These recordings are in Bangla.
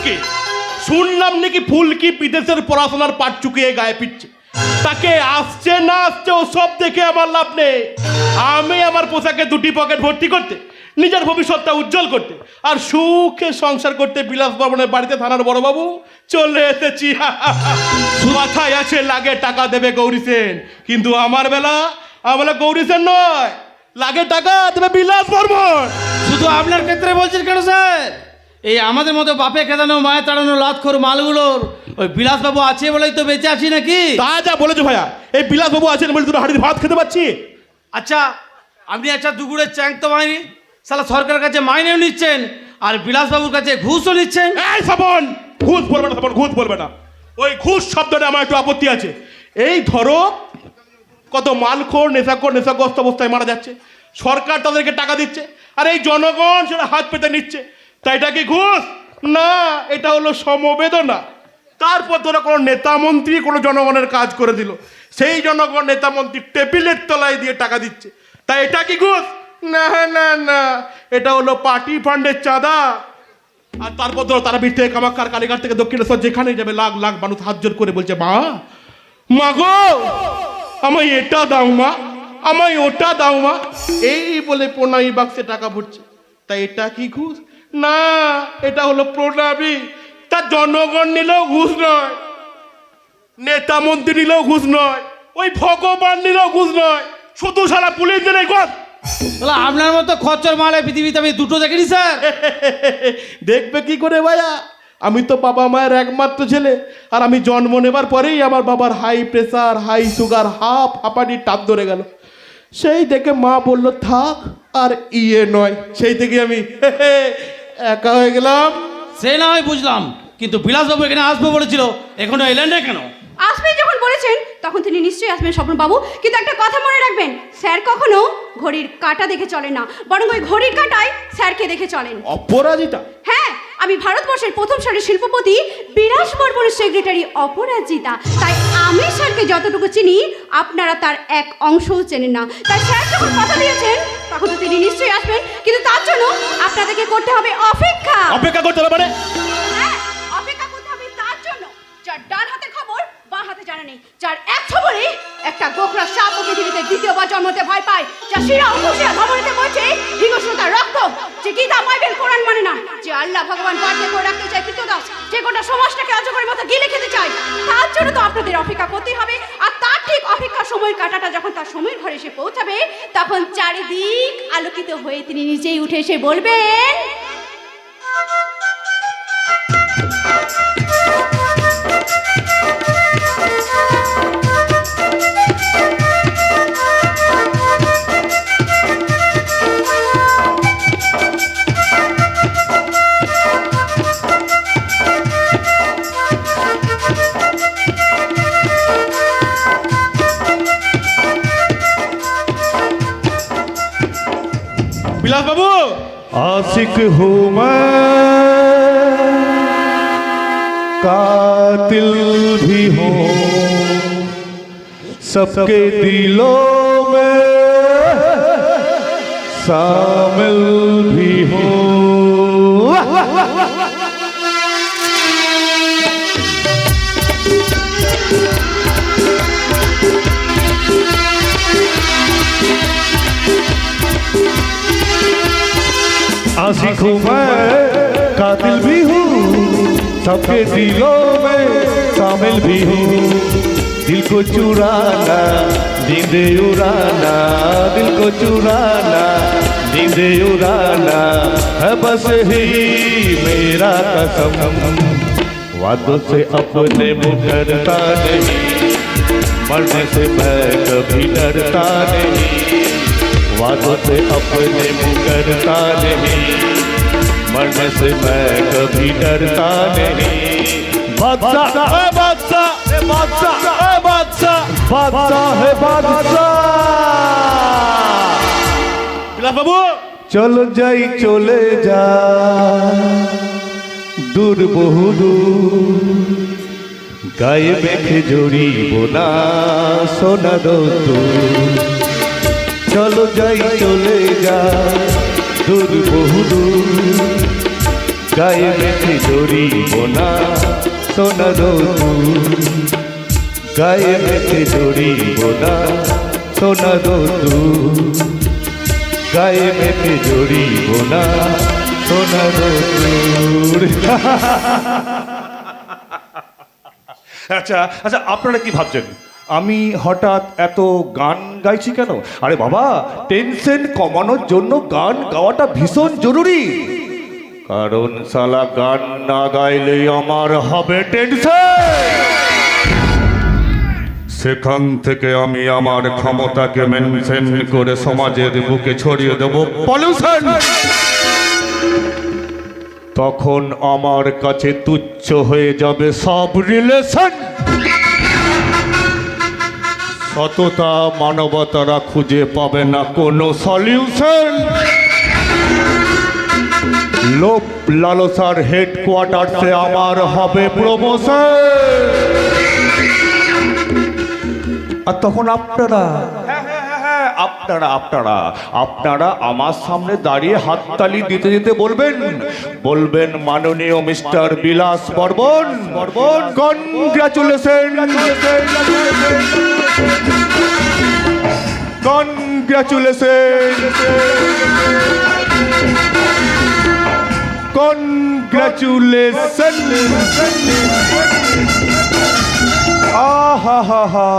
ফুলকি শুনলাম নাকি ফুলকি বিদেশের পড়াশোনার পাট চুকিয়ে গায়ে পিচ্ছে তাকে আসছে না আসছে ও সব দেখে আমার লাভ নেই। আমি আমার পোশাকে দুটি পকেট ভর্তি করতে, নিজের ভবিষ্যৎটা উজ্জ্বল করতে আর সুখে সংসার করতে বিলাস ভবনের বাড়িতে থানার বড়বাবু চলে এসেছি। মাথায় আছে, লাগে টাকা দেবে গৌরী সেন। কিন্তু আমার বেলা, আমার গৌরী সেন নয়, লাগে টাকা দেবে বিলাস বর্মন শুধু আপনার ক্ষেত্রে বলছেন কেন স্যার? এই আমাদের মতো বাপে খেদানো মায়ে তাড়ানো লাতখোর মালগুলোর ওই বিলাসবাবু আছে বলেই তো বেঁচে আছি নাকি? তা যা বলেছ ভাইয়া। এই বিলাস বাবু আছেন বলে দুটো হাড়ির ভাত খেতে পাচ্ছি? আচ্ছা আপনি আচ্ছা দুগুড়ের চ্যাং তো মাইনি। সালা সরকারের কাছে মাইনেও নিচ্ছেন আর বিলাসবাবুর কাছে ঘুষও নিচ্ছেন। এই সাবন ঘুষ বলবে না সাবন ঘুষ বলবে না। ওই ঘুষ শব্দটা আমার একটু আপত্তি আছে। এই ধরো কত মালখোর নেশাখোর নেশাগ্রস্ত অবস্থায় মারা যাচ্ছে। সরকার তাদেরকে টাকা দিচ্ছে। আর এই জনগণ সেটা হাত পেতে নিচ্ছে। তাই এটা কি ঘুষ? না, এটা হলো সমবেদনা। তারপর ধরো কোনো নেতা মন্ত্রী কোনো জনগণের কাজ করে দিল। সেই জনগণ নেতা মন্ত্রী টেবিলের তলায় দিয়ে টাকা দিচ্ছে। তাই এটা কি ঘুষ? না না না, এটা হলো পার্টি ফান্ডের চাঁদা। আর তারপর ধরো তারাপীঠ থেকে কামাক্ষার কালীঘাট থেকে দক্ষিণেশ্বর যেখানে যাবে, লাখ লাখ মানুষ হাত জোর করে বলছে, মা মা গো, আমায় এটা দাও, মা, আমায় ওটা দাও, মা। এই বলে প্রণামী বাক্সে টাকা ভরছে। তাই এটা কি ঘুষ? না এটা হলো প্রণামী তা জনগণ নিলেও ঘুষ নয় নেতা মন্ত্রী নিলেও ঘুষ নয় ওই ভগবান নিলেও ঘুষ নয়। শুধু সারা পুলিশ দিলে আপনার মতো খচ্চর মালে পৃথিবীতে আমি দুটো দেখিনি স্যার। দেখবে কি করে ভাইয়া? আমি তো বাবা মায়ের একমাত্র ছেলে আর আমি জন্ম নেবার পরেই আমার বাবার হাই প্রেসার হাই সুগার হাফ হাঁপানি টাপ ধরে গেল। সেই দেখে মা বলল থাক আর ইয়ে নয়। সেই থেকে আমি একা হয়ে গেলাম। সে না হয় বুঝলাম কিন্তু বিলাসবাবু এখানে আসবে বলেছিল এখনও এলেন না কেন? আসবেন যখন বলেছেন তখন তিনি নিশ্চয়ই আসবেন স্বপ্ন স্বপ্নবাবু। কিন্তু একটা কথা মনে রাখবেন স্যার কখনো ঘড়ির কাঁটা দেখে চলে না বরং ওই ঘড়ির কাঁটায় স্যারকে দেখে চলেন। অপরাজিতা? হ্যাঁ আমি ভারতবর্ষের প্রথম সারির শিল্পপতি বিরাজ বর্মনের সেক্রেটারি অপরাজিতা। তাই আমি স্যারকে যতটুকু চিনি আপনারা তার এক অংশও চেনেন না। তাই স্যার যখন কথা দিয়েছেন তখন তো তিনি নিশ্চয়ই আসবেন। কিন্তু তার জন্য আপনাদেরকে করতে হবে অপেক্ষা। অপেক্ষা করতে হবে মানে? হ্যাঁ অপেক্ষা করতে হবে তার জন্য। যার ডান হাতে খবর বাঁ হাতে জানা নেই। যার এক খবরে একটা গোখরা সাপ ও পৃথিবীতে দ্বিতীয়বার জন্মতে ভয় পায়। যা শিরা ও ধমনীতে বলছে হিংস্রতার রক্ত। যে গীতা বাইবেল কোরআন মানে না। যে আল্লাহ ভগবান পাঠে করে রাখতে চাই কৃতদাস যে গোটা সমাজটাকে অজগরের মতো গিলে খেতে চাই তার জন্য তো আপনাদের অপেক্ষা করতেই হবে। আর তার ঠিক অপেক্ষা সময় কাটাটা যখন তার সময়ের ঘরে এসে পৌঁছাবে, তখন চারিদিক আলোকিত হয়ে তিনি নিজেই উঠে এসে বলবেন आशिक हूँ मैं। कातिल भी हूँ। सबके दिलों में शामिल भी हूँ। आशिक हूँ मैं कातिल भी हूँ, सबके दिलों में शामिल भी हूँ। दिल को चुराना, नींद उड़ाना, दिल को चुराना, नींद उड़ाना है बस ही मेरा कसम। वादों से अपने मुकरता नहीं मरने से मैं कभी डरता नहीं। वादों से अपने मुकरता नहीं मरने से मैं कभी डरता नहीं बादशाह ए बादशाह ए बादशाह ए बादशाह बादशाह है बादशाह বিলাস বাবু চলো যাই চলে যা দূর বহু দূর গায়ে মেখে জড়িব না সোনা দোস্ত চলো যাই, চলে যা। দূর বহু দূর, গায়ে মেখে জড়িব না সোনা রোদুর গায়ে মেখে জড়িব না সোনা রোদুর গায়ে মেখে জড়িব না সোনা রোদুর আচ্ছা আচ্ছা আপনারা কি ভাবছেন? আমি হঠাৎ এত গান গাইছি কেন? আরে বাবা, টেনশন কমানোর জন্য গান গাওয়াটা ভীষণ জরুরি। কারণ সালা গান না গাইলে আমার হবে টেনশন। সেখান থেকে আমি আমার ক্ষমতাকে মেনশন করে সমাজের বুকে ছড়িয়ে দেব পলিউশন। তখন আমার কাছে তুচ্ছ হয়ে যাবে সব রিলেশন। সততা, মানবতারা খুঁজে পাবে না কোনো সলিউশন লোভ লালসার হেডকোয়ার্টারসে আমার হবে প্রমোশন আর তখন আপনারা আপনারা আপনারা আপনারা আমার সামনে দাঁড়িয়ে হাততালি দিতে দিতে বলবেন। বলবেন মাননীয় mister Bilas Barman. Barman congratulation congratulation congratulation আহা হা হা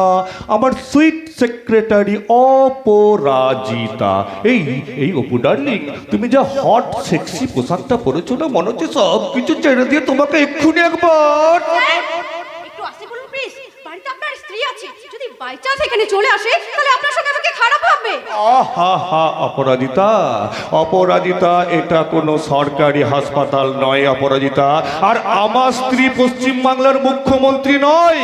আমার সুইট সেক্রেটারি অপরাজিতা। এই এই অপু ডার্লিং তুমি যা হট সেক্সি পোশাকটা পরেছো না মনে হচ্ছে সব কিছু ছেড়ে দিয়ে তোমাকে এক্ষুনি একবার। একটু আসতে বলুন প্লিজ বাড়িতে আপনার স্ত্রী আছে। যদি বাই চান্স এখানে চলে আসে তাহলে আপনার সঙ্গে আমাকে খারাপ ভাববে। আহা হা অপরাজিতা। অপরাজিতা এটা কোনো সরকারি হাসপাতাল নয় অপরাজিতা। আর আমার স্ত্রী পশ্চিম বাংলার মুখ্যমন্ত্রী নয়।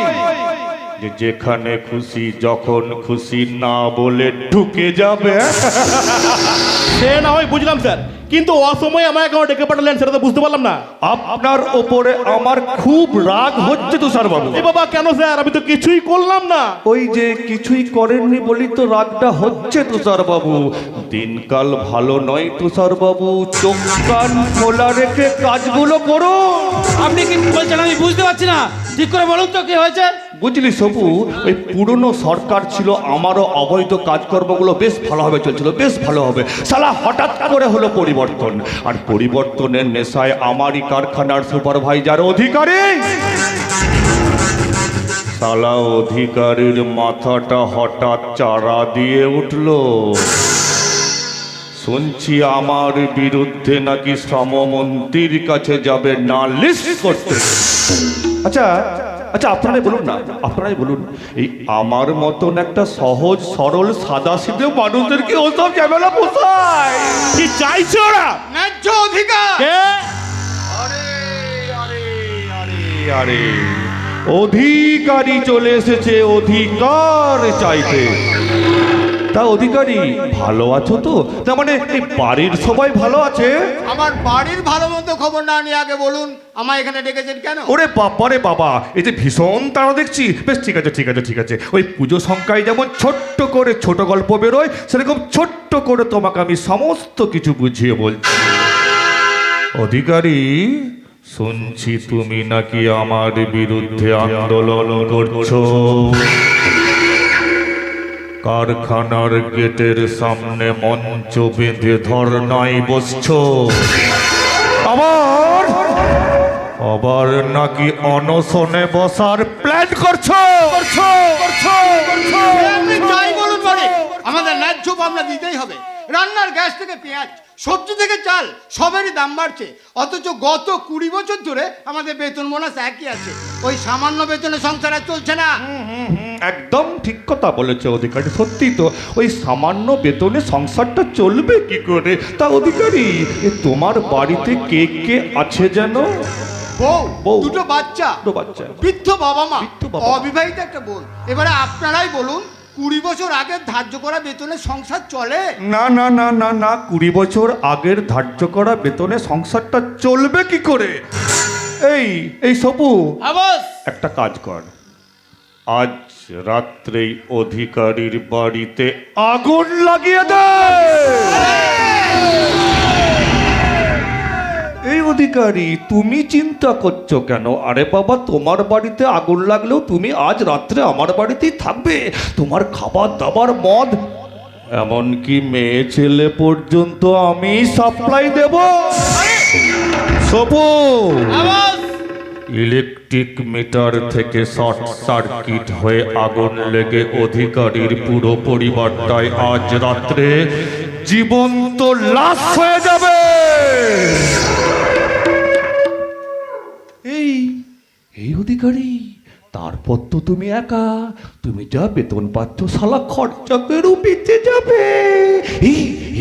যে যেখানে খুশি যখন খুশি না বলে ঢুকে যাবে। সে না হয় বুঝলাম স্যার। কিন্তু অসময়ে আমায় কেন ডেকে পাঠালেন সেটা তো বুঝতে পারলাম না। আপনার ওপরে আমার খুব রাগ হচ্ছে তুষার বাবু। এ বাবা কেন স্যার? আমি তো কিছুই করলাম না। ওই যে কিছুই করেননি বলি তো রাগটা হচ্ছে তুষার বাবু। দিনকাল ভালো নয় তুষার বাবু। চোখ কান খোলা রেখে কাজগুলো করো আপনি কি বলছেন আমি বুঝতে পারছি না। ঠিক করে বলুন তো কি হয়েছে? বুঝলি সবু? ওই পুরনো সরকার ছিল, আমারও অবৈধ কাজকর্মগুলো বেশ ভালোভাবে চলছিল, বেশ ভালো হবে সালা হঠাৎ করে হলো পরিবর্তন। আর পরিবর্তনের নেশায় আমারই কারখানার সুপারভাইজার অধিকারী! সালা অধিকারীর মাথাটা হঠাৎ চারা দিয়ে উঠল। শুনছি আমার বিরুদ্ধে নাকি শ্রমমন্ত্রীর কাছে যাবে নালিশ করতে। আচ্ছা আচ্ছা আপনারাই বলুন না আপনারাই বলুন। এই আমার মতন একটা সহজ সরল সাদা সিধে মানুষদেরকে ওসব ঝামেলা পোষায়। কি চাইছে ওরা? ন্যায্য অধিকার। কে? আরে আরে আরে আরে। অধিকারী চলে এসেছে অধিকার চাইতে। তা অধিকারী ভালো আছো তো? তার মানে এই বাড়ির সবাই ভালো আছে? আমার বাড়ির ভালো মন্দ খবর না নিয়ে আগে বলুন আমায় এখানে ডেকেছেন কেন? ওরে বাবা রে বাবা এই যে ভীষণ তারা দেখছি। বেশ ঠিক আছে ঠিক আছে ঠিক আছে। ওই পুজো সংখ্যায় যেমন ছোট্ট করে ছোট গল্প বেরোয় সেরকম ছোট্ট করে তোমাকে আমি সমস্ত কিছু বুঝিয়ে বলছি। অধিকারী শুনছি তুমি নাকি আমার বিরুদ্ধে আন্দোলন করছ। কারখানার গেটের সামনে মঞ্চ বেঁধে ধর্নায় বসছো। আবার? আবার নাকি অনশনে বসার প্ল্যান করছ? মানে আমাদের ন্যায্য পাবনা দিতেই হবে। রান্নার গ্যাস থেকে পেঁয়াজ সবজি থেকে চাল সবেরই দাম বাড়ছে। অথচ গত কুড়ি বছর ধরে আমাদের বেতন বোনাস একই আছে। ওই সামান্য বেতনে সংসার আর চলছে না। একদম ঠিক কথা বলেছে অধিকারী। সত্যি তো ওই সামান্য বেতনে সংসারটা চলবে কি করে? তা অধিকারী তোমার বাড়িতে কে কে আছে যেন? বউ বউ। দুটো বাচ্চা। দুটো বাচ্চা। বৃদ্ধ বাবা মা। অবিবাহিত একটা বোন এবারে আপনারাই বলুন কুড়ি বছর আগে ধার্য করা বেতনে সংসার চলে? না না না না না কুড়ি বছর আগের ধার্য করা বেতনে সংসারটা চলবে কি করে? এই এই সপু। একটা কাজ কর। আজ রাত্রেই অধিকারীর বাড়িতে আগুন লাগিয়ে দে। এই অধিকারী তুমি চিন্তা করছ কেন? আরে বাবা তোমার বাড়িতে আগুন লাগলেও তুমি আজ রাত্রে আমার বাড়িতেই থাকবে। তোমার খাবার দাবার মদ। এমনকি মেয়ে ছেলে পর্যন্ত আমি সাপ্লাই দেব। সবু আওয়াজ! ইলেকট্রিক মিটার থেকে শর্ট সার্কিট হয়ে আগুন লেগে অধিকারীর পুরো পরিবারটায় আজ রাত্রে জীবন্ত লাশ হয়ে যাবে। এই এই অধিকারী? তারপর তো তুমি একা। তুমি যা বেতন পাচ্ছ সালা খরচা করেও বেঁচে যাবে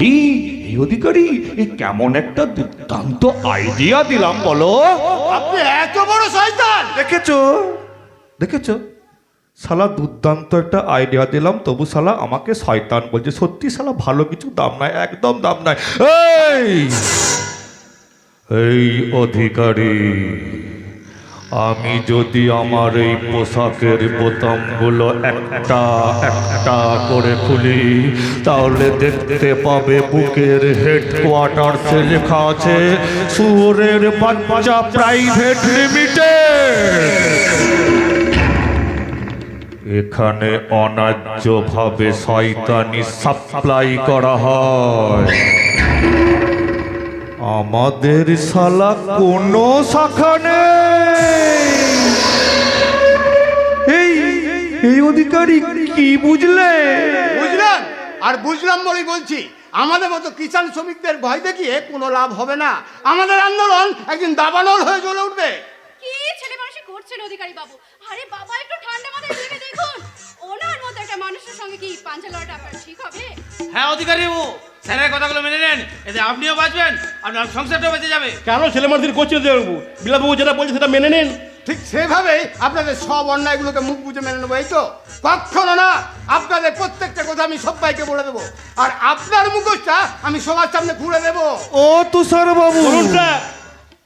এই অধিকারী এই কেমন একটা দুর্দান্ত আইডিয়া দিলাম বলো। আপনি এত বড় শয়তান! দেখেছ? দেখেছ? শালা দুর্দান্ত একটা আইডিয়া দিলাম তবু শালা আমাকে শয়তান বলছে সত্যি শালা ভালো কিছু দাম নাই একদম দাম নাই। এই এই অধিকারী। আমি যদি আমার এই পোশাকের বোতামগুলো একটা একটা করে খুলি, তাহলে দেখতে পাবে বুকের হেডকোয়ার্টার্সে লেখা আছে, সুরের বাচ্চা প্রাইভেট লিমিটেড এখানে অন্যায্যভাবে শয়তানি সাপ্লাই করা হয়। আমাদের শালা কোনো শাখা নেই। এই এই অধিকারী কি বুঝলে? বুঝলাম আর বুঝলাম বলেই বলছি আমাদের মতো কিষাণ শ্রমিকদের ভয় দেখিয়ে কোনো লাভ হবে না। আমাদের আন্দোলন একদিন দাবানল হয়ে জ্বলে উঠবে। কি ছেলে মানুষই করছেন অধিকারী বাবু? আরে বাবা একটু ঠান্ডা মাথায় ভেবে দেখুন। ওনার মতো একটা মানুষের সঙ্গে কি পাঞ্চা লড়াটা আপনার ঠিক হবে? হ্যাঁ অধিকারী বাবু। স্যারের কথাগুলো মেনে নেন। এতে আপনিও বাঁচবেন আপনার সংসারটাও বেঁচে যাবে। কেন ছেলে মানুষদের করছেন দেবু বিলাপবাবু যেটা বলছে সেটা মেনে নিন। ঠিক সেভাবেই আপনাদের সব অন্যায়গুলোকে মুখ বুঝে মেনে নেব এই তো? কখনো না আপনাদের প্রত্যেকটা কথা আমি সবাইকে বলে দেবো আর আপনার মুখোশটা আমি সবার সামনে খুলে দেবো। ও তুষার বাবু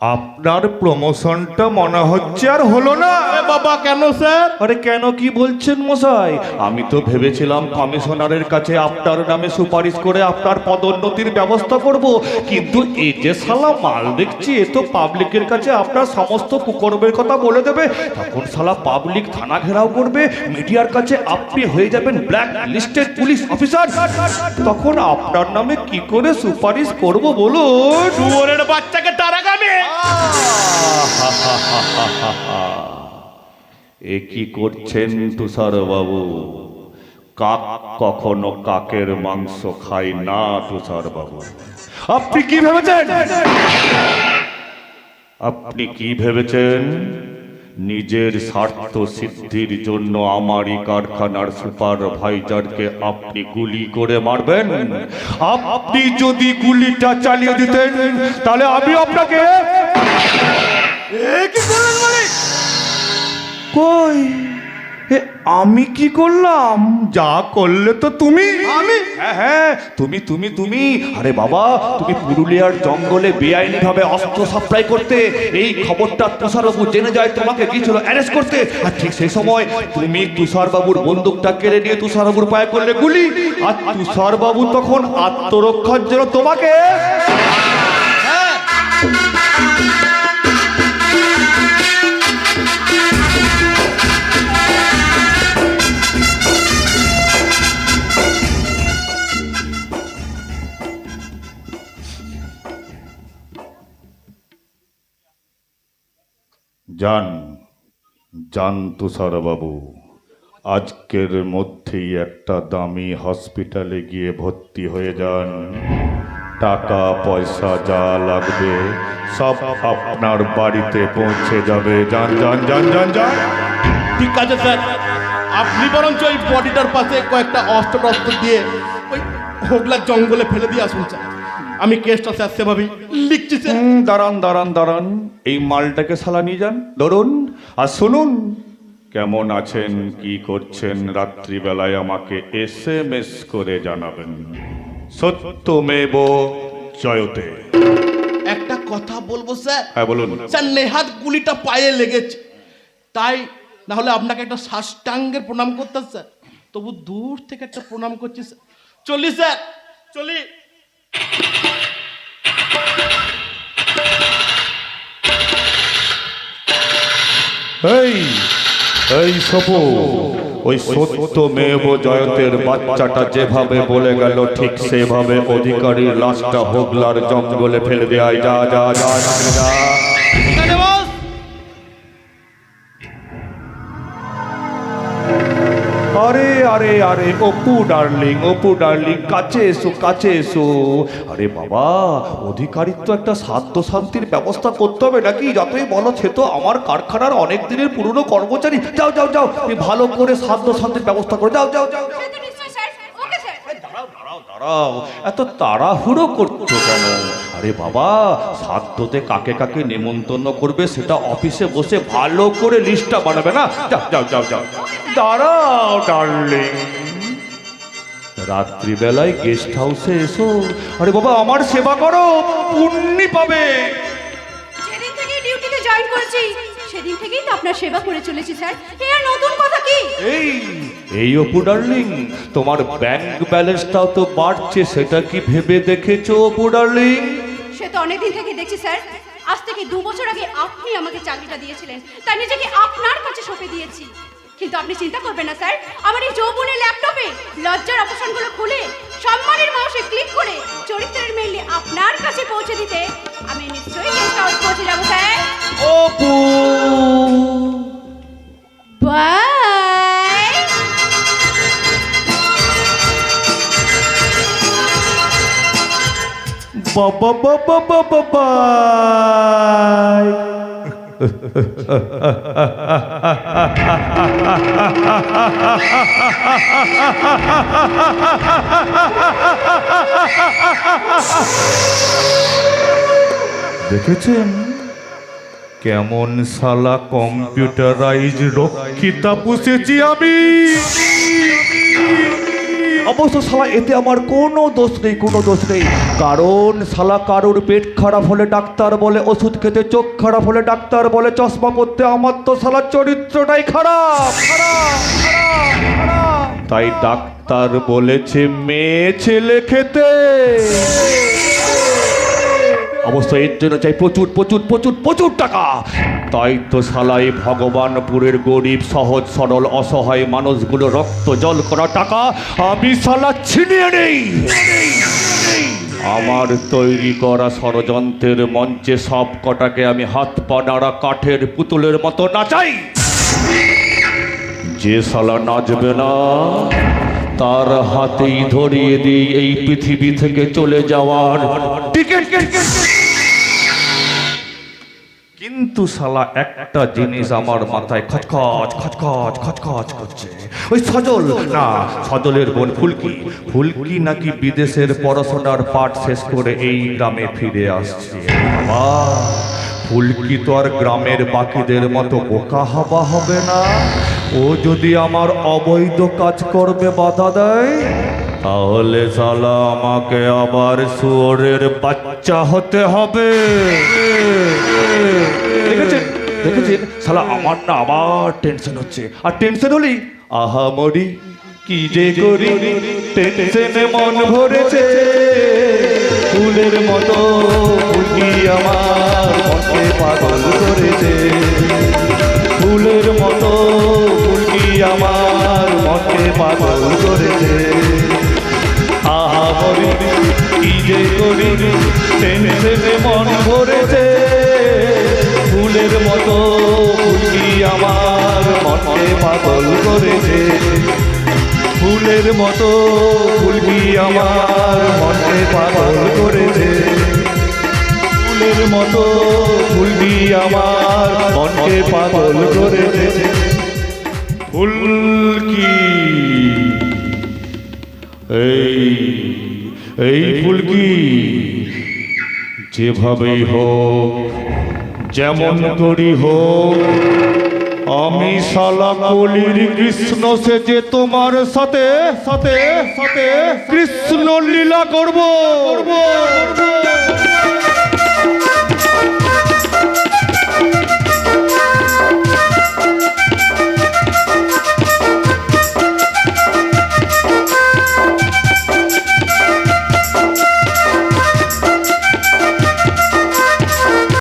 আপনার প্রমোশনটা মনে হচ্ছে আর হলো না। বাবা কেন স্যার? আরে কেন কি বলছেন মশাই? আমি তো ভেবেছিলাম কমিশনারের কাছে আপনার নামে সুপারিশ করে আপনার পদোন্নতির ব্যবস্থা করব কিন্তু এই যে শালা মাল দেখছি এ তো পাবলিকের কাছে আপনার সমস্ত কুকর্মের কথা বলে দেবে। তখন শালা পাবলিক থানা ঘেরাও করবে মিডিয়ার কাছে আপনি হয়ে যাবেন ব্ল্যাক লিস্টেড পুলিশ অফিসার তখন আপনার নামে কি করে সুপারিশ করব বলুন? বাচ্চাকে টারাগামে এ কি করছেন তুষার বাবু? কাক কখনো কাকের মাংস খায় না তুষার বাবু। আপনি কি ভেবেছেন? আপনি কি ভেবেছেন? নিজের স্বার্থ সিদ্ধির জন্য আমারই কারখানার সুপারভাইজারকে আপনি গুলি করে মারবেন? আপনি যদি গুলিটা চালিয়ে দিতেন, তাহলে আমি আপনাকে কি করলেন মালিক? কই? এ আমি কি করলাম? যা করলে তো তুমি। আমি? হ্যাঁ হ্যাঁ তুমি তুমি তুমি। আরে বাবা তুমি পুরুলিয়ার জঙ্গলে বেআইনি ভাবে অস্ত্র সাপ্লাই করতে এই খবরটা তুষারবাবু জেনে যায় তোমাকে গিয়েছিল অ্যারেস্ট করতে? আর ঠিক সেই সময় তুমি তুষারবাবুর বন্দুকটা কেড়ে নিয়ে তুষারবাবুর পায়ে করলে গুলি। আর তুষারবাবু তখন আত্মরক্ষার জন্য তোমাকে যান যান তুষারবাবু আজকের মধ্যেই একটা দামি হসপিটালে গিয়ে ভর্তি হয়ে যান। টাকা, পয়সা যা লাগবে সব আপনার বাড়িতে পৌঁছে যাবে। যান যান যান যান যান। ঠিক আছে, স্যার। আপনি বরঞ্চ ওই বডিটার পাশে কয়েকটা অস্ত্র টস্ত্র দিয়ে ওই হোগলার জঙ্গলে ফেলে দিয়ে আসুন, স্যার। আমি কেসটা স্যার সেভাবেই লিখছি স্যার দাঁড়ান দাঁড়ান দাঁড়ান। এই মালটাকে সালা নিয়ে যান। ধরুন আর শুনুন। কেমন আছেন কি করছেন? রাত্রিবেলায় আমাকে এস এম এস করে জানাবেন। সত্যমেব জয়তে। একটা কথা বলব স্যার? হ্যাঁ বলুন। স্যার নেহাত গুলিটা পায়ে লেগেছে। তাই না হলে আপনাকে একটা সাষ্টাঙ্গের প্রণাম করতাম স্যার। তবু দূর থেকে একটা প্রণাম করছি স্যার। চলি স্যার। চলি। এই এই সপু, ওই সত্য মেব জয়তের বাচ্চাটা যেভাবে বলে গেল, ঠিক সেভাবে অধিকারীর লাশটা হোগলার জঙ্গলে ফেলে দেয়। যা যা যা যা। আরে আরে অপু ডার্লিং অপু ডার্লিং কাছে এসো কাছে এসো। আরে বাবা অধিকারীর তো একটা সাধ্য শান্তির ব্যবস্থা করতে হবে নাকি? যতই বলো সে তো আমার কারখানার অনেক দিনের পুরনো কর্মচারী। যাও যাও যাও তুমি ভালো করে সাধ্য শান্তির ব্যবস্থা করে যাও যাও যাও ওকে স্যার। দাঁড়াও। এত তাড়াহুড়ো করছ কেন? আরে বাবা সাধ্যতে কাকে কাকে নেমন্তন্ন করবে সেটা অফিসে বসে ভালো করে লিস্টটা বানাবে না? যাও যাও যাও যাও। দাঁড়াও ডার্লিং রাত্রিবেলায় গেস্ট হাউসে এসো। আরে বাবা আমার সেবা করো পুণ্যি পাবে। যেদিন থেকে ডিউটিতে জয়েন করেছি সেদিন থেকেই তো আপনার সেবা করে চলেছি স্যার এ আর নতুন কথা কি? এই এই অপু ডার্লিং তোমার ব্যাংক ব্যালেন্সটাও তো বাড়ছে সেটা কি ভেবে দেখেছ অপু ডার্লিং সে তো অনেকদিন থেকে দেখছি স্যার। আজ থেকে দু বছর আগে আপনি আমাকে চাকরিটা দিয়েছিলেন। তাই নিজেকে আপনার কাছে সঁপে দিয়েছি। কিন্তু আপনি চিন্তা করবেন না স্যার। আমার এই যৌবনের ল্যাপটপে লজ্জার অপশনগুলো খুলে সম্মানের মাউসে ক্লিক করে চরিত্রের মেইলে আপনার কাছে পৌঁছে দিতে আমি নিশ্চয়ই পৌঁছে যাব স্যার। অপু। বাই দেখেছেন? কেমন সালা কম্পিউটারাইজ রক্ষিতা পুষেছি আমি? অবশ্য শালা, এতে আমার কোনো দোষ নেই, কোনো দোষ নেই। কারণ শালা কারোর পেট খারাপ হলে ডাক্তার বলে, ওষুধ খেতে চোখ খারাপ হলে ডাক্তার বলে, চশমা পরতে আমার তো শালা চরিত্রটাই খারাপ। তাই ডাক্তার বলেছে, মেয়ে ছেলে খেতে। অবশ্য এর জন্য চাই প্রচুর প্রচুর প্রচুর প্রচুর টাকা। তাই তো সালাই ভগবানপুরের গরিব, সহজ, সরল, অসহায় মানুষগুলো রক্ত জল করা টাকা আমি সালা ছিনিয়ে নেই। আমার তৈরি করা ষড়যন্ত্রের মঞ্চে সব কটাকে আমি হাত পা নাড়া কাঠের পুতুলের মতো নাচাই। যে সালা নাচবে না তার হাতেই ধরিয়ে দিই এই পৃথিবী থেকে চলে যাওয়ার কিন্তু শালা একটা জিনিস আমার মাথায় খচখচ খচখচ খচখচ করছে। ওই সজল। না, সজলের বোন ফুলকি। ফুলকি নাকি বিদেশের পড়াশোনার পাঠ শেষ করে এই গ্রামে ফিরে আসছে। বাবা ফুলকি তো আর গ্রামের বাকিদের মতো বোকা হবা হবে না। ও যদি আমার অবৈধ কাজ করবে বাধা দেয়, তাহলে সালা আমাকে আবার শুয়োরের বাচ্চা হতে হবে। দেখেছেন? দেখেছেন? শালা, আমার না আবার টেনশন হচ্ছে। আর টেনশন হলেই, আহা মরি, কি যে করি? টেনশনে মন ভরেছে। ফুলের মতো ফুলকি আমার। মনকে পাগল করেছে। ফুলের মতো ফুলকি আমার মনকে পাগল করেছে। আহা মরি কি যে করি টেনশনে মন ভরেছে। ফুলের মতো ফুলকি আমার মনকে পাগল করেছে। ফুলের মতো ফুলকি আমার মনকে পাগল করেছে। ফুলের মতো ফুলকি আমার মনকে পাগল করেছে। ফুলকি এই এই ফুলকি যেভাবেই হোক, যেমন করি হোক, আমি শালা কলির কৃষ্ণ সে যে তোমার সাথে সাথে সাথে কৃষ্ণ লীলা করব করব।